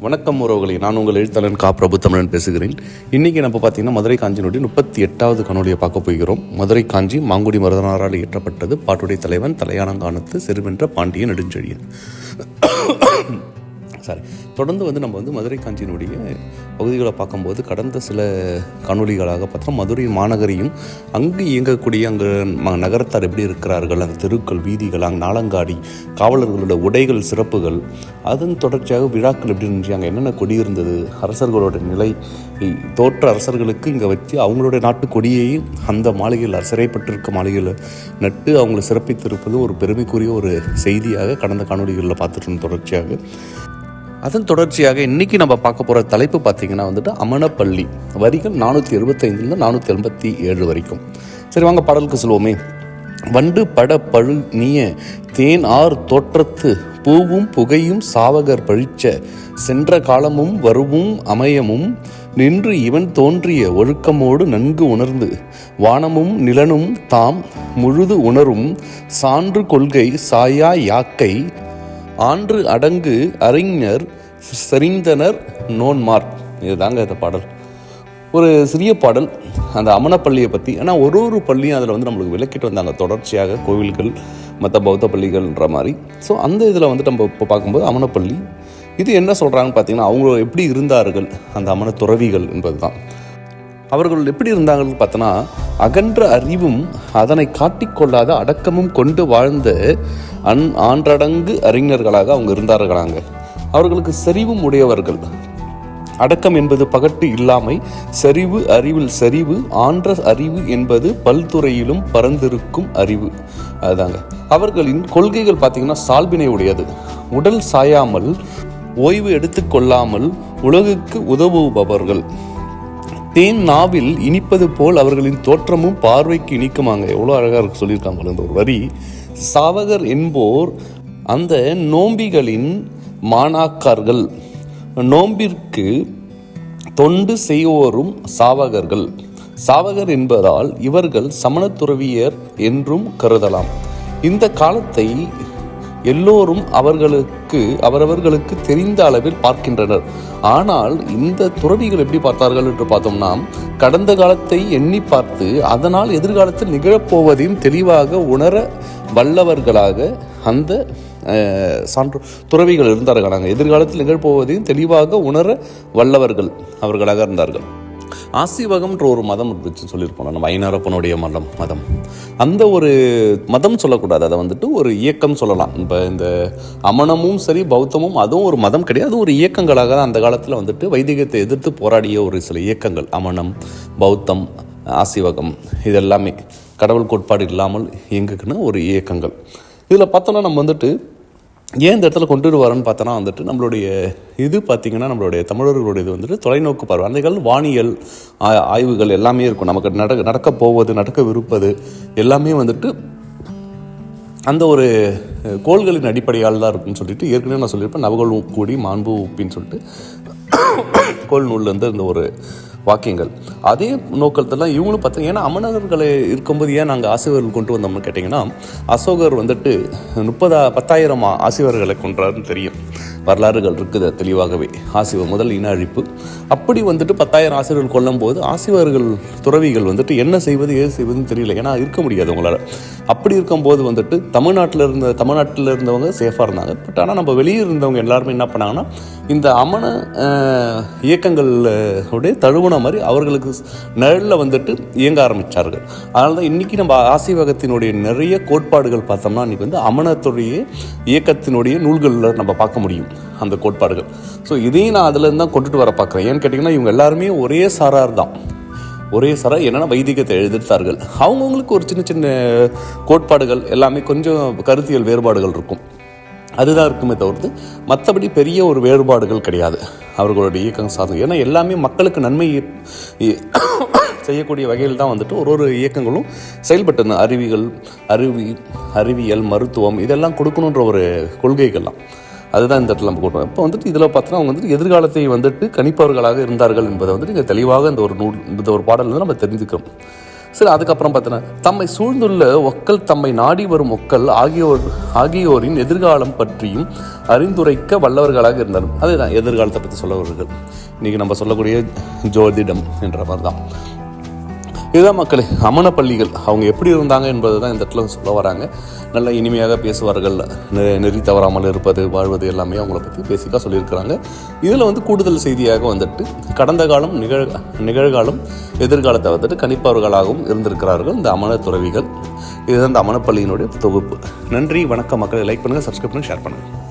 வணக்கம் உறவுகளை நான் உங்கள் எழுத்தாளன் கா. பிரபு தமிழன் பேசுகிறேன். இன்றைக்கி நம்ம பார்த்தீங்கன்னா மதுரை காஞ்சியினுடைய முப்பத்தி எட்டாவது கனோலியை பார்க்க போகிறோம். மதுரை காஞ்சி மாங்குடி மருதனாரால் இயற்றப்பட்டது. பாட்டுடைய தலைவன் தலையானங்கானத்து செருவென்ற பாண்டிய நெடுஞ்செழியன். சாரி தொடர்ந்து வந்து நம்ம வந்து மதுரை காஞ்சியினுடைய பகுதிகளை பார்க்கும்போது கடந்த சில காணொளிகளாக பார்த்தோம் மதுரை மாநகரியும் அங்கு இயங்கக்கூடிய அங்கு நகரத்தார் எப்படி இருக்கிறார்கள் அந்த தெருக்கள் வீதிகள் அங்கே நாளங்காடி காவலர்களோட உடைகள் சிறப்புகள் அதன் தொடர்ச்சியாக விழாக்கள் எப்படி இருந்துச்சு அங்கே என்னென்ன கொடி இருந்தது அரசர்களோட நிலை தோற்ற அரசர்களுக்கு இங்கே வச்சு அவங்களுடைய நாட்டு கொடியையும் அந்த மாளிகையில் சிறைப்பட்டிருக்க மாளிகையில் நட்டு அவங்களை சிறப்பித்திருப்பது ஒரு பெருமைக்குரிய ஒரு செய்தியாக கடந்த காணொளிகளில் பார்த்துட்டு தொடர்ச்சியாக. அதன் தொடர்ச்சியாக இன்னைக்கு நம்ம பார்க்க போகிற தலைப்பு பார்த்தீங்கன்னா வந்துட்டு அமனப்பள்ளி வரிகள் நானூற்றி எழுபத்தைந்துலேருந்து நானூற்றி எண்பத்தி ஏழு வரைக்கும். சரி வாங்க பாடலுக்கு சொல்லுவோமே வண்டு பட பழு நீய தேன் ஆர் தோற்றத்து பூவும் புகையும் சாவகர் பழிச்ச சென்ற காலமும் வருவும் அமயமும் நின்று இவன் தோன்றிய ஒழுக்கமோடு நன்கு உணர்ந்து வானமும் நிலனும் தாம் முழுது உணரும் சான்று கொள்கை சாயா யாக்கை ஆன்று அடங்கு அறிஞர் செறிந்தனர் நோன்மார் இதுதாங்க இந்த பாடல். ஒரு சிறிய பாடல் அந்த அமனப்பள்ளியை பற்றி ஏன்னா ஒரு ஒரு பள்ளியும் அதில் வந்து நம்மளுக்கு விளக்கிட்டு வந்தாங்க. தொடர்ச்சியாக கோவில்கள் மற்ற பௌத்த பள்ளிகள்ன்ற மாதிரி. ஸோ அந்த இதில் வந்து நம்ம இப்போ பார்க்கும்போது அமனப்பள்ளி. இது என்ன சொல்கிறாங்கன்னு பார்த்தீங்கன்னா அவங்க எப்படி இருந்தார்கள்? அந்த அமன துறவிகள் என்பது தான் அவர்கள் எப்படி இருந்தாங்கன்னு பார்த்தோன்னா அகன்ற அறிவும் அதனை காட்டிக்கொள்ளாத அடக்கமும் கொண்டு வாழ்ந்த அன் ஆன்றடங்கு அறிஞர்களாக அவங்க இருந்தார்களாங்க. அவர்களுக்கு செறிவும் உடையவர்கள். அடக்கம் என்பது பகட்டு இல்லாமை செறிவு அறிவில் செறிவு ஆன்ற அறிவு என்பது பல்துறையிலும் பரந்திருக்கும் அறிவு. அதுதாங்க அவர்களின் கொள்கைகள் பார்த்தீங்கன்னா சால்பினை உடையது. உடல் சாயாமல் ஓய்வு எடுத்துக்கொள்ளாமல் உலகுக்கு உதவுபவர்கள். தேன் நாவில் இனிப்பது போல் அவர்களின் தோற்றமும் பார்வைக்கு இனிக்குமாங்க. எவ்வளோ அழகாக இருக்கு சொல்லியிருக்காங்க இந்த ஒரு வரி. சாவகர் என்போர் அந்த நோம்பிகளின் மாணாக்கார்கள் நோம்பிற்கு தொண்டு செய்வோரும் சாவகர்கள். சாவகர் என்பதால் இவர்கள் சமணத்துறவியர் என்றும் கருதலாம். இந்த காலத்தை எல்லோரும் அவர்களுக்கு அவரவர்களுக்கு தெரிந்த அளவில் பார்க்கின்றனர். ஆனால் இந்த துறவிகள் எப்படி பார்த்தார்கள் என்று பார்த்தோம்னா கடந்த காலத்தை எண்ணி பார்த்து அதனால் எதிர்காலத்தில் நிகழப்போவதையும் தெளிவாக உணர வல்லவர்களாக அந்த சான்று துறவிகள் இருந்தார்கள். நாங்கள் எதிர்காலத்தில் நிகழ்போவதையும் தெளிவாக உணர வல்லவர்கள் அவர்களாக இருந்தார்கள். ஆசிவகம்ன்ற ஒரு மதம் இருந்துச்சு சொல்லியிருப்போம். நம்ம ஐநரப்பனுடைய மதம் மதம். அந்த ஒரு மதம் சொல்லக்கூடாது. அதை வந்துட்டு ஒரு இயக்கம் சொல்லலாம். இப்போ இந்த அமணமும் சரி பௌத்தமும் அதுவும் ஒரு மதம் கிடையாது. ஒரு இயக்கங்களாக தான் அந்த காலத்தில் வந்துட்டு வைதிகத்தை எதிர்த்து போராடிய ஒரு சில இயக்கங்கள். அமணம் பௌத்தம் ஆசிவகம் இதெல்லாமே கடவுள் கோட்பாடு இல்லாமல் இயங்குக்குன்னு ஒரு இயக்கங்கள். இதில் பார்த்தோன்னா நம்ம வந்துட்டு ஏன் இந்த இடத்துல கொண்டு வரேன்னு பார்த்தோன்னா வந்துட்டு நம்மளுடைய இது பார்த்திங்கன்னா நம்மளுடைய தமிழர்களுடைய இது வந்துட்டு தொலைநோக்கு பார்வை. அந்த காலம் வானியல் ஆ- ஆய்வுகள் எல்லாமே இருக்கும். நமக்கு நடக்க நடக்க போவது நடக்க விருப்பது எல்லாமே வந்துட்டு அந்த ஒரு கோள்களின் அடிப்படையால் தான் இருக்குன்னு சொல்லிட்டு ஏற்கனவே நான் சொல்லியிருப்பேன். நவகோள் கூடி மாண்பு உப்பின்னு சொல்லிட்டு கோள் நூல்லேருந்து இந்த ஒரு வாக்கியங்கள். அதே நோக்கத்தெல்லாம் இவங்களும் பார்த்தீங்கன்னா ஏன்னா அமனர்களை இருக்கும்போது ஏன் நாங்கள் ஆசிரியர்கள் கொண்டு வந்தோம்னு கேட்டிங்கன்னா அசோகர் வந்துட்டு முப்பதா பத்தாயிரம் ஆசிவர்களை ஆசிரியர்களை கொன்றாருன்னு தெரியும். வரலாறுகள் இருக்குது தெளிவாகவே. ஆசிவர் முதல் இன அழிப்பு. அப்படி வந்துட்டு பத்தாயிரம் ஆசிரியர்கள் கொல்லும் போது ஆசிரியர்கள் துறவிகள் வந்துட்டு என்ன செய்வது ஏது செய்வதுன்னு தெரியல. ஏன்னா இருக்க முடியாது உங்களால் அப்படி இருக்கும்போது வந்துட்டு தமிழ்நாட்டில் இருந்த தமிழ்நாட்டில் இருந்தவங்க சேஃபாக இருந்தாங்க. பட் ஆனால் நம்ம வெளியே இருந்தவங்க எல்லாருமே என்ன பண்ணாங்கன்னா இந்த அமன இயக்கங்களுடைய தழுவன அஹ், மாதிரி அவர்களுக்கு நிழலில் வந்துட்டு இயங்க ஆரம்பித்தார்கள் அதனால தான் இன்றைக்கி நம்ம ஆசிவகத்தினுடைய நிறைய கோட்பாடுகள் பார்த்தோம்னா இன்றைக்கி வந்து அமனத்துடைய இயக்கத்தினுடைய நூல்களில் நம்ம பார்க்க முடியும் அந்த கோட்பாடுகள். ஸோ இதையும் நான் அதுலேருந்து தான் கொண்டுட்டு வர பார்க்குறேன். ஏன்னு கேட்டிங்கன்னா இவங்க எல்லாருமே ஒரே சாரார் தான். ஒரே சர என்னென்னா வைதிகத்தை எழுதித்தார்கள் அவங்கவுங்களுக்கு ஒரு சின்ன சின்ன கோட்பாடுகள் எல்லாமே கொஞ்சம் கருத்தியல் வேறுபாடுகள் இருக்கும். அதுதான் இருக்குமே தவிர்த்து மற்றபடி பெரிய ஒரு வேறுபாடுகள் கிடையாது. அவர்களுடைய இயக்கம் சாதனை ஏன்னா எல்லாமே மக்களுக்கு நன்மை செய்யக்கூடிய வகையில் தான் வந்துட்டு ஒரு ஒரு இயக்கங்களும் செயல்பட்டு அறிவிகள் அறிவி அறிவியல் மருத்துவம் இதெல்லாம் கொடுக்கணுன்ற ஒரு கொள்கைகள்லாம். அதுதான் இந்த இடத்துல நம்ம கொடுக்கணும் இப்போ வந்துட்டு இதில் பார்த்தோன்னா அவங்க வந்துட்டு எதிர்காலத்தை வந்துட்டு கணிப்பவர்களாக இருந்தார்கள் என்பதை வந்துட்டு இங்கே தெளிவாக இந்த ஒரு நூல் இந்த ஒரு பாடல் வந்து நம்ம தெரிஞ்சுக்கிறோம். சரி அதுக்கப்புறம் பார்த்தீங்கன்னா தம்மை சூழ்ந்துள்ள ஒக்கல் தம்மை நாடி வரும் ஒக்கல் ஆகியோர் ஆகியோரின் எதிர்காலம் பற்றியும் அறிந்துரைக்க வல்லவர்களாக இருந்தாலும் அதுதான் எதிர்காலத்தை பற்றி சொல்லவர்கள். இன்றைக்கி நம்ம சொல்லக்கூடிய ஜோதிடம் என்ற மாதிரி தான். இதுதான் மக்களே அமன பள்ளிகள் அவங்க எப்படி இருந்தாங்க என்பது தான் இந்த இடத்துல சொல்ல வராங்க. நல்ல இனிமையாக பேசுவார்கள். நெ- நெறி தவறாமல் இருப்பது வாழ்வது எல்லாமே அவங்கள பற்றி பேசிக்காக சொல்லியிருக்கிறாங்க. இதில் வந்து கூடுதல் செய்தியாக வந்துட்டு கடந்த காலம் நிகழ் நிகழ்காலம் எதிர்காலத்தை வந்துட்டு கணிப்பவர்களாகவும் இருந்திருக்கிறார்கள் இந்த அமன துறவிகள். இதுதான் இந்த அமனப்பள்ளியினுடைய தொகுப்பு. நன்றி வணக்கம் மக்களை. லைக் பண்ணுங்கள் சப்ஸ்கிரைப் பண்ணுங்கள் ஷேர் பண்ணுங்கள்